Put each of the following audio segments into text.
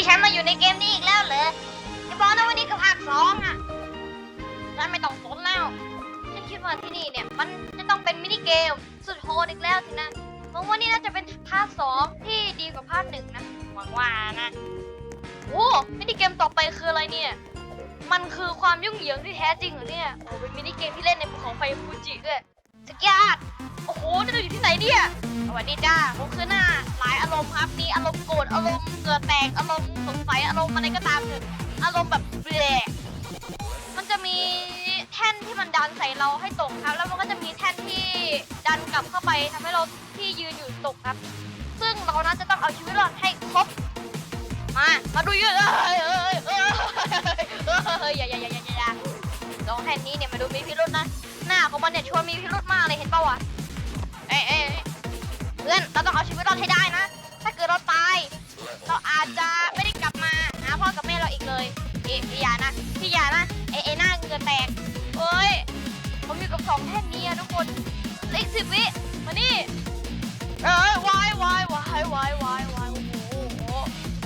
นี่ฉันมาอยู่ในเกมนี้อีกแล้วเหรอจะบอกนะวันนี้คือภาคสองอะฉันไม่ต้องสนแล้ว ฉันคิดว่าที่นี่เนี่ย มันจะต้องเป็นมินิเกมสุดโหดอีกแล้วสินะหวังว่านี่น่าจะเป็นภาคสองที่ดีกว่าภาคหนึ่งนะหวังว่านะโอ้มินิเกมต่อไปคืออะไรเนี่ย มันคือความยุ่งเหยิงที่แท้จริงเหรอเนี่ยโอ้เป็นมินิเกมที่เล่นในภูเขาไฟฟูจิด้วย สุดยอดโอ้โหนี่เราอยู่ที่ไหนเนี่ยสวัสดีจ้าผมคือหน้าหลายอารมณ์ครับมีอารมณ์โกรธอารมณ์เกิดแตกอารมณ์สงสัยอารมณ์อะไรก็ตามเถอะอารมณ์แบบเบลมันจะมีแท่นที่มันดันใส่เราให้ตกครับ แล้วมันก็จะมีแท่นที่ดันกลับเข้าไปทำให้เราที่ยืนอยู่ตกครับ ซึ่งเรานั้นจะต้องเอาชีวิตรอดให้ครบมามาดูเยอะเอ้ยเอ้ยเอ้ยเอ้ยเอ้ยอย่าอย่าอย่าอย่าอย่าลองแท่นนี้เนี่ยมาดูมีพิรุษนะหน้าของมันเนี่ยชวนมีพิรุษากเลยเห็นป่าวะเอ้ยเอ้ยเพื่อนเราต้องเอาชีวิตรอดให้ได้นะ ถ้าเกิดเราตายเราอาจจะไม่ได้กลับมาหาพ่อกับแม่เราอีกเลยเอ๊ะอย่านะพี่อย่านะเอ้ยเอหน้าเงือแตกเอ้ยผมอยู่กับสองแท่นนี้ทุกคนเล็กสิบวิมานี่เอ้ยวายวายวายวายวายวายโอ้โห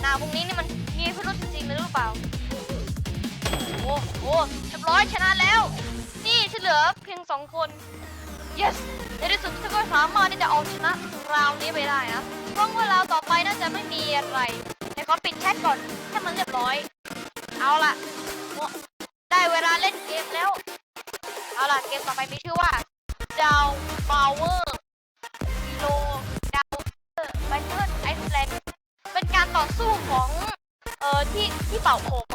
นาพวกนี้นี่มันมีพิรุษจริงๆเลยหรือเปล่าโอ้โหเรียบร้อยชนะแล้ว นี่ฉันเหลือเพียงสองคน yes ในที่สุดฉันก็สามารถที่จะเอาชนะราวนี้ไปได้นะเพราะว่าราวต่อไปน่าจะไม่มีอะไรแต่ขอปิดแชทก่อนให้มันเรียบร้อย เอาล่ะ ได้เวลาเล่นเกมแล้ว เอาล่ะ เกมต่อไปมีชื่อว่า Down Power โลดาวไบเทิลไอซ์แลนด์เป็นการต่อสู้ของเอ่อที่ที่เป่าผม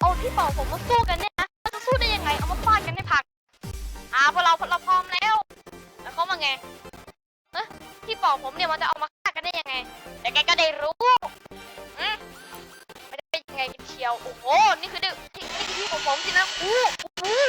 เอาที่เป่าผมมาสู้กันเนี่ยนะจะสู้ได้ยังไง เอามาฟาดกันให้พังอ่าพวกเราพวกเราพร้อมแล้ว เขามาไงเอะที่ปอกผมเนี่ยมันจะเอามาฆ่ากันได้ยังไงแต่แกก็ได้รู้อืมมันจะเป็นยังไงกันเชียว โอ้โห นี่คือที่นี่คือที่ของผมสินะอู้อู้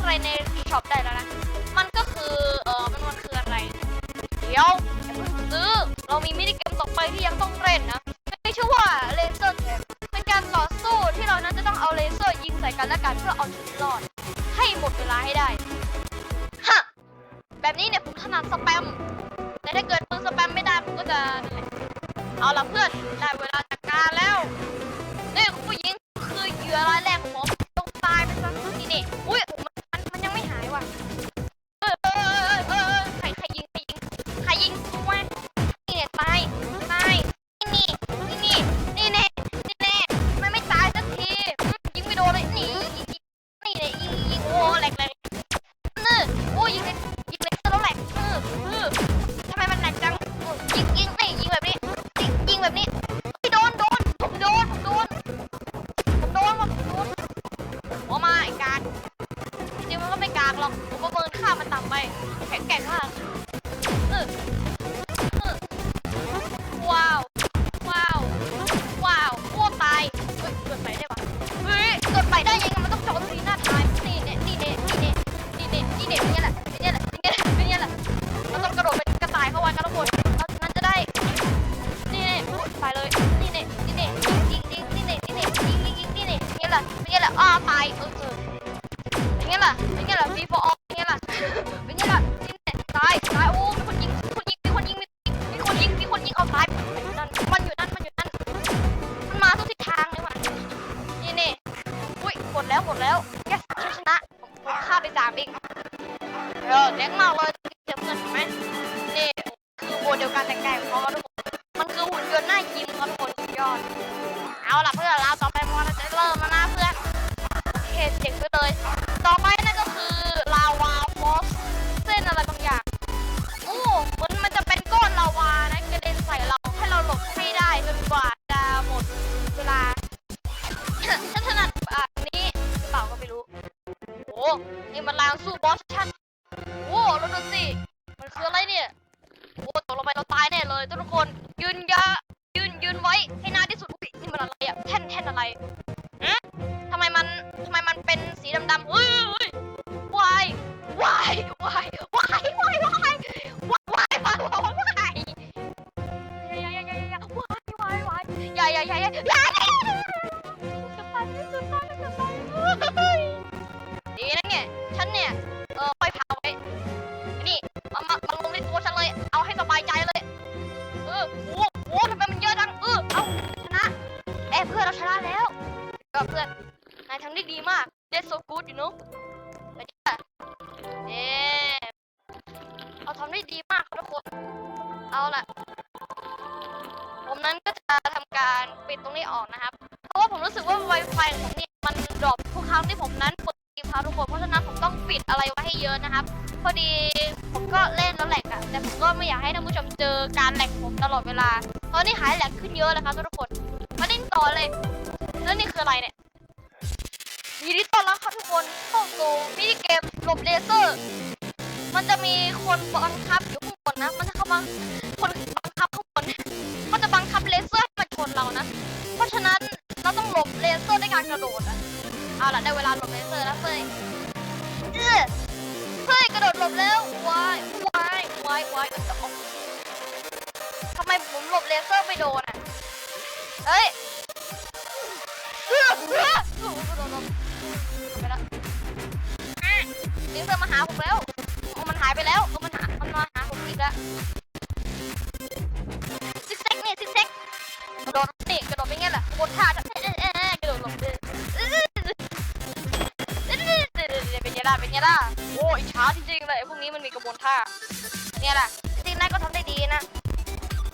อะไรในช็อปได้แล้วนะ มันก็คือเออมันมันคืออะไร เดี๋ยวอย่าเพิ่งซื้อ เรามีมินิเกมต่อไปที่ยังต้องเล่นนะไม่ชื่อว่าเลเซอร์แคมเป็นการต่อสู้ที่เรานั้นจะต้องเอาเลเซอร์ยิงใส่กันและกันเพื่อเอาชีวิตรอด yeah. ไม่อยากให้ท่านผู้ชมเจอการแหลกผมตลอดเวลา ตอนนี้หายแหลกขึ้นเยอะเลยครับทุกคน มาเล่นต่อเลย แล้วนี่คืออะไรเนี่ยยินดีต้อนรับครับทุกคนเข้าสู่มินิเกมหลบเลเซอร์ มันจะมีคนบังคับอยู่ข้างบนนะ มันจะเข้ามาคนบังคับข้างบนเขาจะบังคับเลเซอร์ให้มาชนเรานะ เพราะฉะนั้นเราต้องหลบเลเซอร์ด้วยการกระโดดอะเอาล่ะได้เวลาหลบเลเซอร์แล้วเฟยเออ เฟยกระโดดหลบแล้ววายวายวายวายเออเอาทำไมผมหลบเลเซอร์ไม่โดนอะเฮ้ยเออเออโอ้โหโดนลมไปแล้วเลเซอร์มาหาผมแล้วโอ้มันหายไปแล้วโอ้มันหามันมาหาผมอีกแล้ว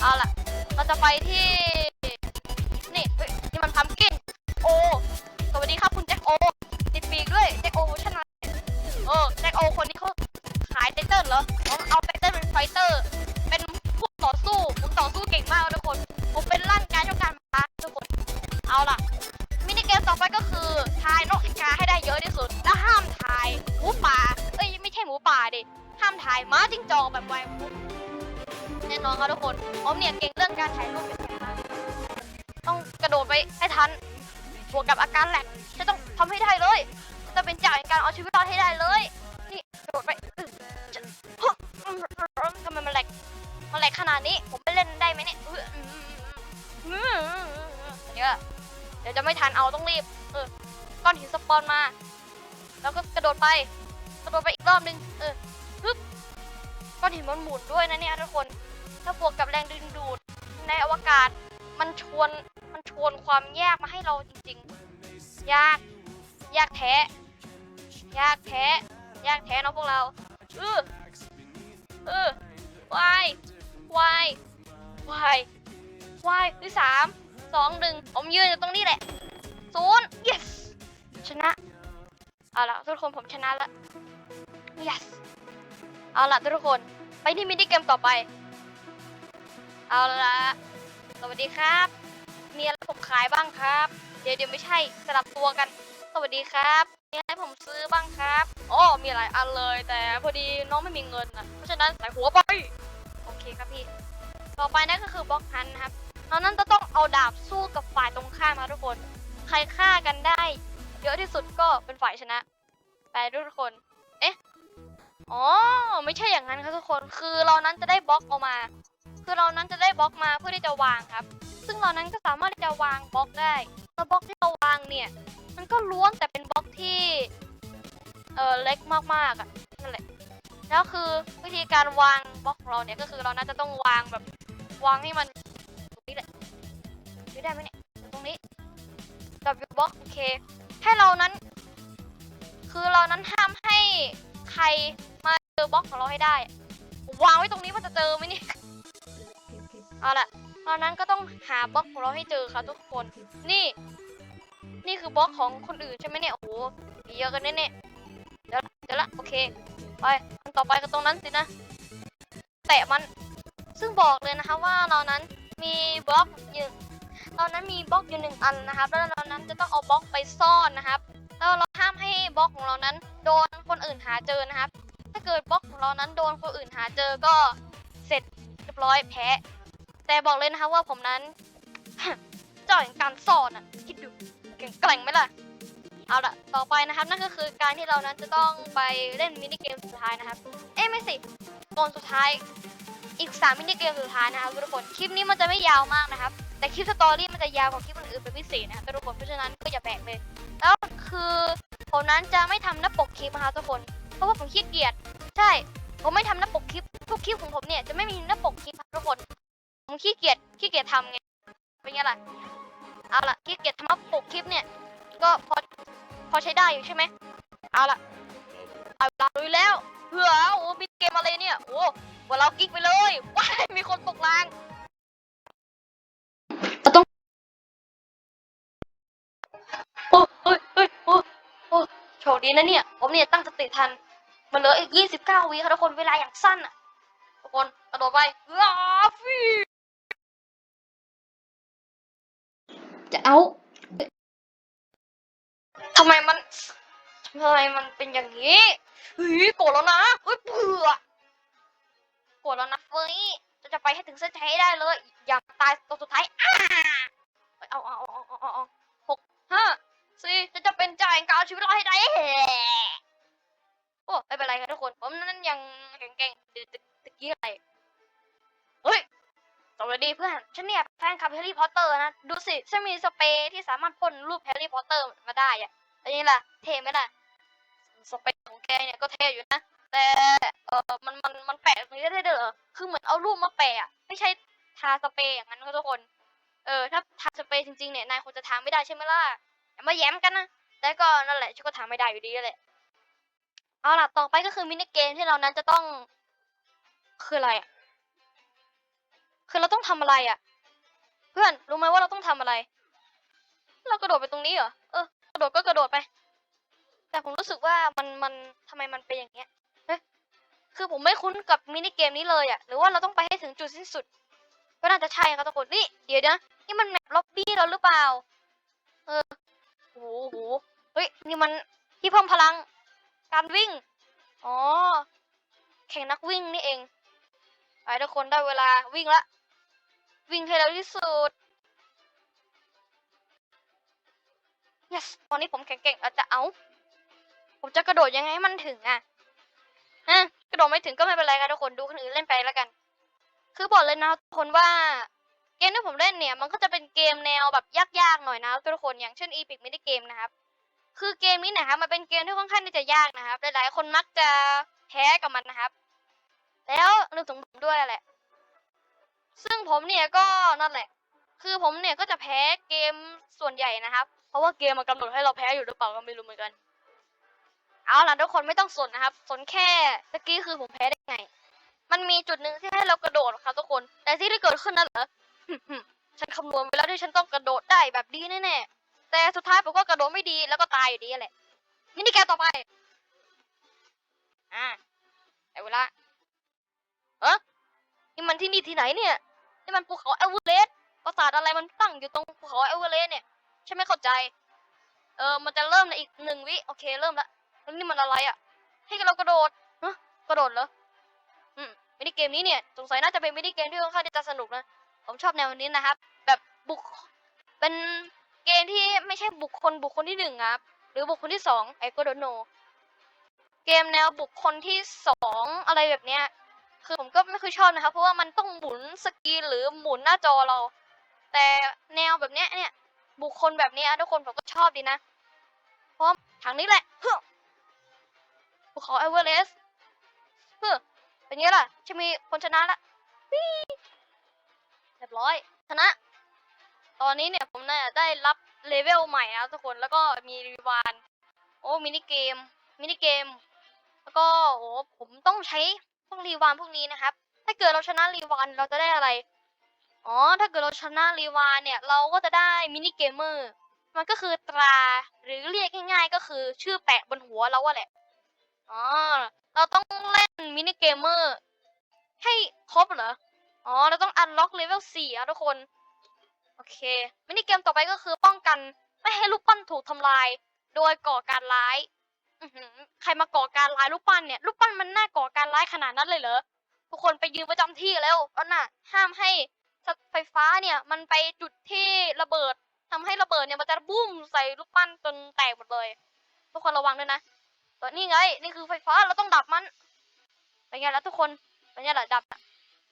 เอาล่ะเราจะไปที่ นี่เฮ้ยนี่มันพัมกิน โอ สวัสดีครับคุณแจ็คโอ ติดปีกด้วยแจ็คโอเวอร์ชันใหม่เออแจ็คโอคนนี้เขาขายไตเติ้ลเหรอเอาเอาไตเติ้ลเป็นไฟเตอร์ เป็นผู้ต่อสู้ผมต่อสู้เก่งมากทุกคน ผมเป็นร่างกายต้องการมาทุกคน เอาล่ะ มินิเกมต่อไปก็คือทายนกอีกาให้ได้เยอะที่สุด และห้ามทายหมูป่า เอ้ยไม่ใช่หมูป่าดิ ห้ามถ่ายม้าจิ้งจอกแบบไวปุ๊บแน่นอนครับทุกคนผมเนี่ยเก่งเรื่องการถ่ายรูปเป็นอย่างมากต้องกระโดดไปให้ทันบวกกับอาการแหลกจะต้องทำให้ได้เลยจะเป็นจ่ายการเอาชีวิตรอดให้ได้เลย นี่กระโดดไปอึ๊บจะฮึ่มอืมทำไมมันแหลกมันแหลกขนาดนี้ผมไปเล่นได้ไหมเนี่ยอื้ออืมอืมอืมอืมเดี๋ยวเดี๋ยวจะไม่ทันเอาต้องรีบเออก้อนหินสปอนมา แล้วก็กระโดดไป กระโดดไปอีกรอบนึงเออฮึบก้อนหินมันหมุนด้วยนะเนี่ยทุกคน ถ้าบวกกับแรงดึงดูดในอวกาศ มันชวนมันชวนความยากมาให้เราจริงๆ ยาก ยากแท้ ยากแท้ ยากแท้เนาะพวกเราเออเออวายวายวายวายที่สามสองหนึ่งผมยืนอยู่ตรงนี้แหละศูนย์ yes ชนะ เอาละทุกคนผมชนะละ yes เอาละทุกคน ไปที่มินิเกมต่อไป เอาละสวัสดีครับ มีอะไรผมขายบ้างครับ เดี๋ยวเดี๋ยวไม่ใช่สลับตัวกัน สวัสดีครับมีอะไรผมซื้อบ้างครับอ๋อมีหลายอันเลย แต่พอดีน้องไม่มีเงินนะเพราะฉะนั้นใส่หัวไป โอเคครับพี่ ต่อไปนั่นก็คือบล็อกฮันนะครับเรานั้นจะต้องเอาดาบสู้กับฝ่ายตรงข้ามนะทุกคน ใครฆ่ากันได้ เยอะที่สุดก็เป็นฝ่ายชนะ ไปทุกคน เอ๊ะ อ๋อ ไม่ใช่อย่างนั้นครับทุกคน คือเรานั้นจะได้บล็อกออกมา คือเรานั้นจะได้บล็อกมาเพื่อที่จะวางครับ ซึ่งเรานั้นก็สามารถที่จะวางบล็อกได้แล้วบล็อกที่เราวางเนี่ย มันก็ล้วนแต่เป็นบล็อกที่เออเล็กมากๆอะนั่นแหละแล้วคือวิธีการวางบล็อกของเราเนี่ยก็คือเราน่าจะต้องวางแบบวางให้มันตรงนี้แหละดูได้ไหมเนี่ยตรงนี้ W บล็อกโอเคให้เรานั้น คือเรานั้นห้ามให้ใครมาเจอบล็อกของเราให้ได้ วางไว้ตรงนี้มันจะเจอไหมเนี่ย ตอนนั้นก็ต้องหาบล็อกของเราให้เจอครับทุกคน นี่ นี่คือบล็อกของคนอื่นใช่ไหมเนี่ย โอ้โหมีเยอะกันแน่ๆเดี๋ยวเดี๋ยวละ โอเค ไปอันต่อไปก็ตรงนั้นสินะ แตะมัน ซึ่งบอกเลยนะคะว่าเรานั้นมีบล็อกอยู่เรานั้นมีบล็อกอยู่หนึ่งอันนะครับ แล้วเรานั้นจะต้องเอาบล็อกไปซ่อนนะครับ แล้วเราห้ามให้บล็อกของเรานั้น โดนคนอื่นหาเจอนะครับ ถ้าเกิดบล็อกของเรานั้นโดนคนอื่นหาเจอก็เสร็จเรียบร้อยแพ้ แต่บอกเลยนะคะว่าผมนั้นเจ้าแห่งการซ่อนอะคิดดูแข็งแกร่งไหมล่ะ เอาละต่อไปนะครับนั่นก็คือการที่เรานั้นจะต้องไปเล่นมินิเกมสุดท้ายนะครับ เอ้ไม่สิตอนสุดท้ายอีกสามมินิเกมสุดท้ายนะครับทุกคนคลิปนี้มันจะไม่ยาวมากนะครับ แต่คลิปสตอรี่มันจะยาวกว่าคลิปอื่นๆเป็นพิเศษนะครับทุกคนเพราะฉะนั้นก็อย่าแบกเลย แล้วคือผมนั้นจะไม่ทำหน้าปกคลิปนะคะทุกคน เพราะว่าผมขี้เกียจใช่ ผมไม่ทำหน้าปกคลิปทุกคลิปของผมเนี่ยจะไม่มีหน้าปกคลิปทุกคน ผมขี้เกียจขี้เกียจทำไงเป็นไงล่ะเอาล่ะขี้เกียจทำหน้าปกคลิปเนี่ย ก็พอพอใช้ได้อยู่ใช่ไหมเอาล่ะเอาเราดูแล้วเผื่อโอ้มีเกมอะไรเนี่ยโอ้ว่าเรากิ๊กไปเลยว้ายมีคนตกรางต้องโอ้เฮ้ยเฮ้ยโอ้โอ้โชคดีนะเนี่ย ผมเนี่ยตั้งสติทันมันเหลืออีก 29วิค่ะทุกคนเวลาอย่างสั้นอะทุกคนกระโดดไปว้าฟี จะเอาทำไมมันทำไมมันเป็นอย่างนี้เฮ้ยโกรธแล้วนะเฮ้ยเบื่อโกรธแล้วนะเฟ้ยจะจะไปให้ถึงเส้นชัยได้เลย อย่าตายตัวสุดท้ายอ้าเอาเอาเอาเอาเอาหกห้าสี่จะจะเป็นจ่ายการเอาชีวิตรอดให้ได้โอ้ไม่เป็นไรครับทุกคน ผมนั้นยังแข็งแกร่งตะกี้อะไรเฮ้ย สวัสดีเพื่อน ฉันเนี่ยแฟนคลับแฮร์รี่พอตเตอร์นะ ดูสิ ฉันมีสเปรย์ที่สามารถพ่นรูปแฮร์รี่พอตเตอร์มาได้อะอันนี้ล่ะ เท่ไหมล่ะ สเปรย์ของแกเนี่ยก็เท่อยู่นะ แต่เออมัน มัน มันแปะตรงนี้ได้เด้อคือเหมือนเอารูปมาแปะ ไม่ใช่ทาสเปรย์อย่างนั้นทุกคน เออ ถ้าทาสเปรย์จริงๆเนี่ย นายคงจะทาไม่ได้ใช่ไหมล่ะ อย่ามาแย้มกันนะ แต่ก็นั่นแหละ ฉันก็ทาไม่ได้อยู่ดีแหละ เอาล่ะ ต่อไปก็คือมินิเกมที่เรานั้นจะต้อง คืออะไรอะ คือเราต้องทำอะไรอะ่ะ เพื่อนรู้ไหมว่าเราต้องทำอะไร เรากระโดดไปตรงนี้เหรอเออกระโดดก็กระโดดไป แต่ผมรู้สึกว่ามันมันทำไมมันเป็นอย่างเงี้ยเฮ้ยคือผมไม่คุ้นกับมินิเกมนี้เลยอะ่ะหรือว่าเราต้องไปให้ถึงจุดสิ้นสุด ก็น่าจะใช่ครับทุกคนนี่เดี๋ยวนะนี่มันแมปล็อบบี้เราหรือเปล่า เออโหโหเฮ้ยนี่มันที่เพิ่มพลังการวิ่ง อ๋อ แข่งนักวิ่งนี่เองไปทุกคนได้เวลาวิ่งละ วิ่งให้เร็วที่สุด yes ตอนนี้ผมแข็งเก่งแล้วจะเอา ผมจะกระโดดยังไงให้มันถึงอะฮะกระโดดไม่ถึงก็ไม่เป็นไรครับทุกคนดูคนอื่นเล่นไปแล้วกัน คือบอกเลยนะทุกคนว่าเกมที่ผมเล่นเนี่ย มันก็จะเป็นเกมแนวแบบยากๆหน่อยนะทุกคนอย่างเช่น Epic Mini Game นะครับ คือเกมนี้นะครับมันเป็นเกมที่ค่อนข้างที่จะยากนะครับ หลายๆ คนมักจะแพ้กับมันนะครับ แล้วนึกถึงผมด้วยแหละ ซึ่งผมเนี่ยก็นั่นแหละ คือผมเนี่ยก็จะแพ้เกมส่วนใหญ่นะครับ เพราะว่าเกมมันกำหนดให้เราแพ้อยู่หรือเปล่าก็ไม่รู้เหมือนกัน เอาล่ะทุกคนไม่ต้องสนนะครับ สนแค่ตะกี้คือผมแพ้ได้ไง มันมีจุดหนึ่งที่ให้เรากระโดดครับทุกคน แต่ที่ได้เกิดขึ้นนั่นเหรอฉันคำนวณไว้แล้วที่ฉันต้องกระโดดได้แบบดีแน่ๆ แต่สุดท้ายผมก็กระโดดไม่ดีแล้วก็ตายอยู่ดีแหละมินิเกมต่อไป อ่าแต่เวลาเออนี่มันที่นี่ที่ไหนเนี่ย นี่มันภูเขาเอเวอเรสต์ปราสาทอะไรมันตั้งอยู่ตรงภูเขาเอเวอเรสต์เนี่ยฉันไม่เข้าใจ เออมันจะเริ่มในอีกหนึ่งวิโอเคเริ่มละแล้วนี่มันอะไรอะ่ะ ให้เรากระโดดฮะกระโดดเหรออืมมินิเกมนี้เนี่ยสงสัยน่าจะเป็นมินิเกมที่ค่อนข้างที่จะสนุกนะผมชอบแนวนี้นะครับ แบบบุคเป็นเกมที่ไม่ใช่บุคคลบุคคลที่หนึ่งครับหรือบุคคลที่สองไอ้ก็โดนโน เกมแนวบุคคลที่สองอะไรแบบเนี้ย คือผมก็ไม่ค่อยชอบนะครับ เพราะว่ามันต้องหมุนสกรีนหรือหมุนหน้าจอเรา แต่แนวแบบเนี้ยเนี่ย บุคคลแบบนี้ทุกคนผมก็ชอบดีนะพราะทางนี้แหละเฮ้อภูเขาเอเวอเรสต์เฮ้อเป็นไงล่ะจะมีคนชนะละวี่เรียบร้อย ชนะ ตอนนี้เนี่ยผมเนี่ยได้รับเลเวลใหม่นะทุกคนแล้วก็มีรีวานโอ้มินิเกมมินิเกม แล้วก็โอ้ผมต้องใช้ พวกรีวานพวกนี้นะครับ ถ้าเกิดเราชนะรีวานเราจะได้อะไร อ๋อ ถ้าเกิดเราชนะรีวานเนี่ย เราก็จะได้มินิเกมเมอร์ มันก็คือตรา หรือเรียกง่ายๆ ก็คือชื่อแปะบนหัวเราอะแหละ อ๋อ เราต้องเล่นมินิเกมเมอร์ให้ครบเหรอ อ๋อ เราต้องอันล็อกเลเวลสี่อะทุกคน โอเค มินิเกมต่อไปก็คือป้องกัน ไม่ให้ลูกปั้นถูกทำลาย โดยก่อการร้าย อื้อหือใครมาก่อการร้ายลูกปั้นเนี่ยลูกปั้นมันน่าก่อการร้ายขนาดนั้นเลยเหรอทุกคนไปยืนประจำที่แล้วแล้วน่ะ ห้ามให้ไฟฟ้าเนี่ย มันไปจุดที่ระเบิดทำให้ระเบิดเนี่ยมันจะบุ้มใส่รูปปั้นจนแตกหมดเลยทุกคนระวังด้วยนะตัวนี่ไง นี่คือไฟฟ้าเราต้องดับมันเป็นไงล่ะทุกคนเป็นไงล่ะดับ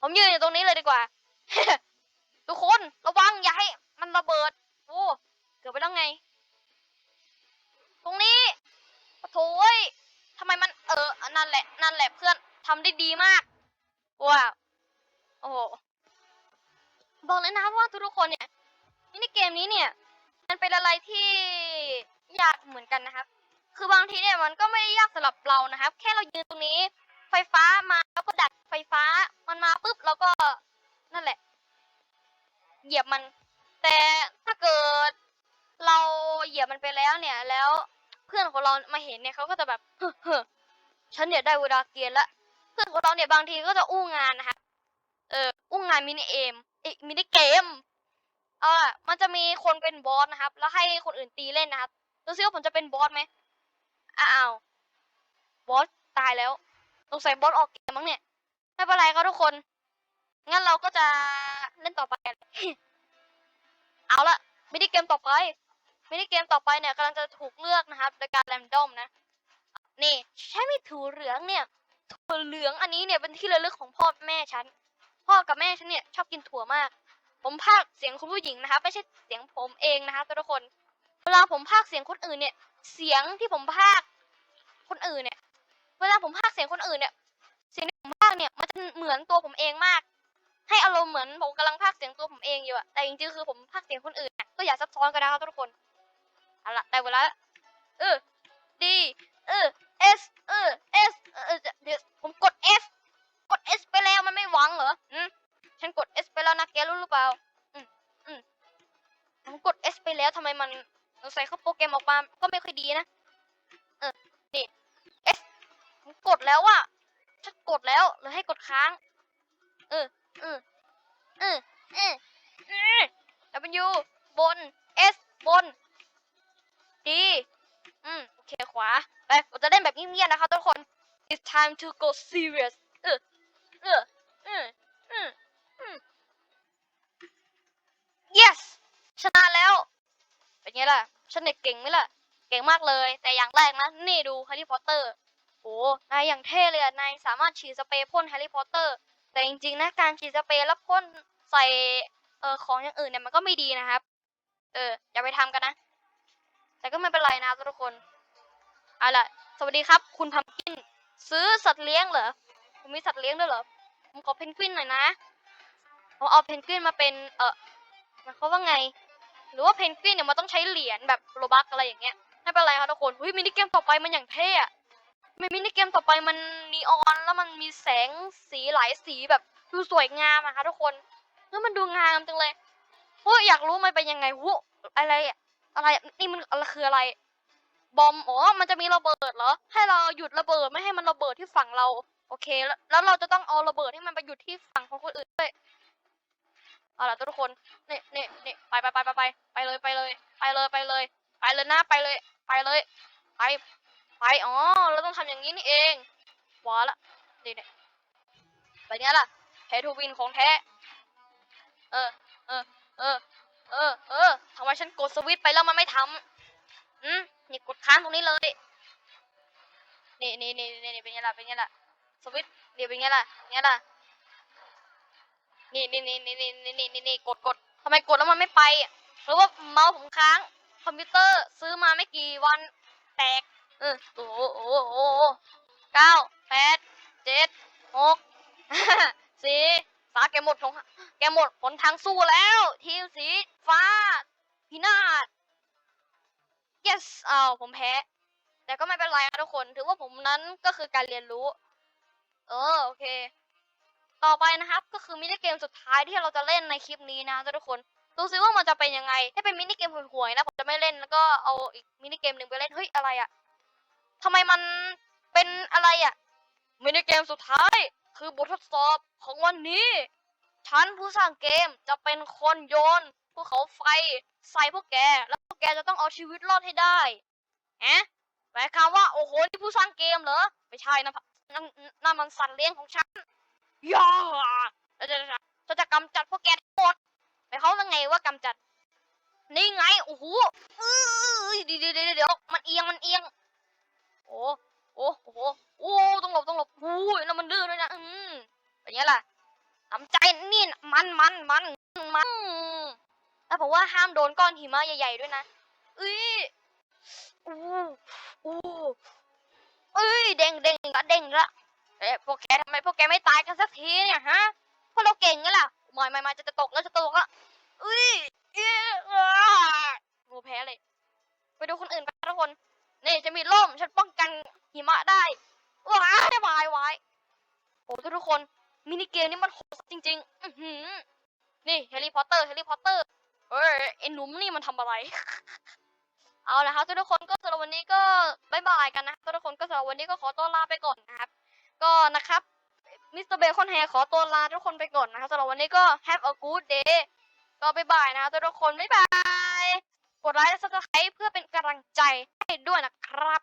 ผมยืนอยู่ตรงนี้เลยดีกว่า ทุกคนระวังอย่าให้มันระเบิดโอ้เกือบไปแล้วไง ตรงนี้ โอ้โถยทำไมมันเออ นั่นแหละ นั่นแหละเพื่อนทำได้ดีมาก ว้าว โอ้โหบอกเลยนะครับว่าทุกคนเนี่ยมินิเกมนี้เนี่ย มันเป็นอะไรที่ยากเหมือนกันนะครับ คือบางทีเนี่ยมันก็ไม่ได้ยากสำหรับเรานะครับ แค่เรายืนตรงนี้ ไฟฟ้ามาแล้วก็ดักไฟฟ้า มันมาปุ๊บเราก็นั่นแหละ เหยียบมัน แต่ถ้าเกิดเราเหยียบมันไปแล้วเนี่ยแล้ว เพื่อนของเรามาเห็นเนี่ยเขาก็จะแบบเฮ้อฉันเนี่ยได้เวลาเกียนละเพื่อนของเราเนี่ยบางทีก็จะอู้งานนะครับเอออู้งานมินิเอมเอยมินิเกมเออมันจะมีคนเป็นบอสนะครับ แล้วให้คนอื่นตีเล่นนะครับดูซิว่าผมจะเป็นบอสไหมอ้าวบอสตายแล้วสงสัยบอสออกเกมมั้งเนี่ยไม่เป็นไรครับทุกคน งั้นเราก็จะเล่นต่อไป เอาละมินิเกมต่อไป มินิเกมต่อไปเนี่ยกำลังจะถูกเลือกนะครับโดยการแรนดอมนะนี่ใช่ไหมถั่วเหลืองเนี่ยถั่วเหลืองอันนี้เนี่ยเป็นที่ระลึกของพ่อแม่ฉัน พ่อกับแม่ฉันเนี่ยชอบกินถั่วมาก ผมพากเสียงคุณผู้หญิงนะครับไม่ใช่เสียงผมเองนะคะทุกคน เวลาผมพากเสียงคนอื่นเนี่ย เสียงที่ผมพากคนอื่นเนี่ย เวลาผมพากเสียงคนอื่นเนี่ย เสียงที่ผมพากเนี่ยมันจะเหมือนตัวผมเองมาก ให้อารมณ์เหมือนผมกำลังพากเสียงตัวผมเองอยู่อะแต่จริงๆคือผมพากเสียงคนอื่นก็อย่าซับซ้อนกันนะครับทุกคน เอาละได้เวลาเออ D เออ S เออเออเออเดี๋ยวผมกด S กด S ไปแล้วมันไม่หวังเหรออืมฉันกด S ไปแล้วนะแกรู้หรือเปล่าอืมอืมผมกด S ไปแล้วทำไมมันสงสัยเข้าโปรแกรมออกมาก็ไม่ค่อยดีนะเออนี่ S ผมกดแล้วอะฉันกดแล้วหรือให้กดค้าง เออเออเออเออเออ W บน S บน D อืมโอเคขวา ไปผมจะเล่นแบบเงียบๆนะคะทุกคน it's time to go serious เออเออเออเออเออ yes ชนะแล้ว เป็นไงล่ะ ฉันเนี่ยเก่งไหมล่ะ เก่งมากเลย แต่อย่างแรกนะ นี่ดูแฮร์รี่พอตเตอร์โอ้นายอย่างเท่เลยอะนายสามารถฉีดสเปรย์พ่นแฮร์รี่พอตเตอร์ แต่จริงๆนะ การฉีดสเปรย์แล้วพ่นใส่เออของอย่างอื่นเนี่ยมันก็ไม่ดีนะครับ เออ อย่าไปทำกันนะ แต่ก็ไม่เป็นไรนะครับทุกคนเอาล่ะ สวัสดีครับ คุณพัมกิน ซื้อสัตว์เลี้ยงเหรอคุณมีสัตว์เลี้ยงด้วยเหรอผมขอเพนกวินหน่อยนะผมเอาเพนกวินมาเป็นเออมายควาว่าไง หรือว่าเพนกวินเนี่ยมันต้องใช้เหรียญแบบโลบักอะไรอย่างเงี้ยไม่เป็นไรครับทุกคนเฮ้ยมินิเกมต่อไปมันอย่างเท่อะมิมินิเกมต่อไปมันนีออนแล้วมันมีแสงสีหลายสีแบบดูสวยงามอะคะทุกคนแล้วมันดูงามจังเลยเฮ้ยอยากรู้มันเป็นยังไงวุอะไรอะ อะไรนี่มันอะไรคืออะไร บอมอ๋อมันจะมีระเบิดเหรอ ให้เราหยุดระเบิดไม่ให้มันระเบิดที่ฝั่งเรา โอเคแล้วแล้วเราจะต้องเอาระเบิดให้มันไปหยุดที่ฝั่งของคนอื่นด้วยเอาล่ะทุกคนเนี่ยเนี่ยเนี่ยไปไปไปไปไปไปเลยไปเลยไปเลยไปเลย ไปเลยนะไปเลย ไปเลยไปไปอ๋อเราต้องทำอย่างนี้นี่เองว้าละนี่เนี่ยแบบนี้ล่ะแพ้ทูวินของแท้เออเออเออ เออเออทำไมฉันกดสวิตไปแล้วมันไม่ทำอืมนี่กดค้างตรงนี้เลย นี่นี่นี่นี่เป็นไงล่ะ เป็นไงล่ะ สวิตเดี๋ยวเป็นไงล่ะเป็นไงล่ะ นี่นี่นี่นี่นี่นี่นี่นี่กดกดทำไมกดแล้วมันไม่ไป หรือว่าเมาส์ผมค้าง คอมพิวเตอร์ซื้อมาไม่กี่วันแตก เออ โอ้โหโอ้โหโอ้โหเก้าแปดหก สี่สาแก หมดของแกหมดผลทางสู้แล้ว ทีมสีฟ้า พินาศ yes อ้าวผมแพ้ แต่ก็ไม่เป็นไรนะทุกคน ถือว่าผมนั้นก็คือการเรียนรู้ เออ โอเค ต่อไปนะครับ ก็คือมินิเกมสุดท้ายที่เราจะเล่นในคลิปนี้นะทุกคนดูซิว่ามันจะเป็นยังไง ถ้าเป็นมินิเกมห่วยๆนะผมจะไม่เล่นแล้วก็เอาอีกมินิเกมหนึ่งไปเล่น เฮ้ย อะไรอะทำไมมันเป็นอะไรอะมินิเกมสุดท้ายคือบททดสอบของวันนี้ ฉันผู้สร้างเกมจะเป็นคนโยนภูเขาไฟใส่พวกแก แล้วพวกแกจะต้องเอาชีวิตรอดให้ได้แอะหมายความว่าโอ้โหนี่ผู้สร้างเกมเหรอไม่ใช่นะนั่นนั่นมันสัตว์เลี้ยงของฉันย่าแล้วจะจะจะจะกำจัดพวกแกทั้งหมดหมายความว่าไงว่ากำจัด นี่ไงโอ้โหเดี๋ยวเดี๋ยวเดี๋ยวมันเอียงมันเอียง โอ้โอ้โอ้โหโอ้ต้องหลบต้องหลบโอ้ยแล้วมันดื้อด้วยนะอืมเป็นไงล่ะ ทำใจนี่มันมันมันมันแล้วผมว่าห้ามโดนก้อนหิมะใหญ่ๆด้วยนะเอ้ยอู้อู้เอ้ยเด้งเด้งละเด้งละเอ๊ะพวกแกทำไมพวกแกไม่ตายกันสักทีเนี่ยฮะพวกเราเก่งไงล่ะม่ไม่ม่จะจะตกแล้วจะตกล้วเอ้ยเอ้ยอ่าโอ้แพ้เลย ไปดูคนอื่นไปทุกคนนี่จะมีร่มฉันป้องกันหิมะได้ว้ายวายวายโอ้ทุกทุกคน มินิเกมนี้มันโหดจริงๆ อือหือ นี่แฮร์รี่พอตเตอร์แฮร์รี่พอตเตอร์ เอ้ยไอ้หนุ่มนี่มันทำอะไร เอาละครับทุกคนก็สำหรับวันนี้ก็บายบายกันนะครับทุกคนก็สำหรับวันนี้ก็ขอตัวลาไปก่อนนะครับ ก็นะครับมิสเตอร์เบคอนแฮร์ขอตัวลาทุกคนไปก่อนนะครับสำหรับวันนี้ก็ have a good day ก็บายบายนะครับทุกคนบ๊ายบาย กดไลค์และซับสไครต์เพื่อเป็นกำลังใจให้ด้วยนะครับ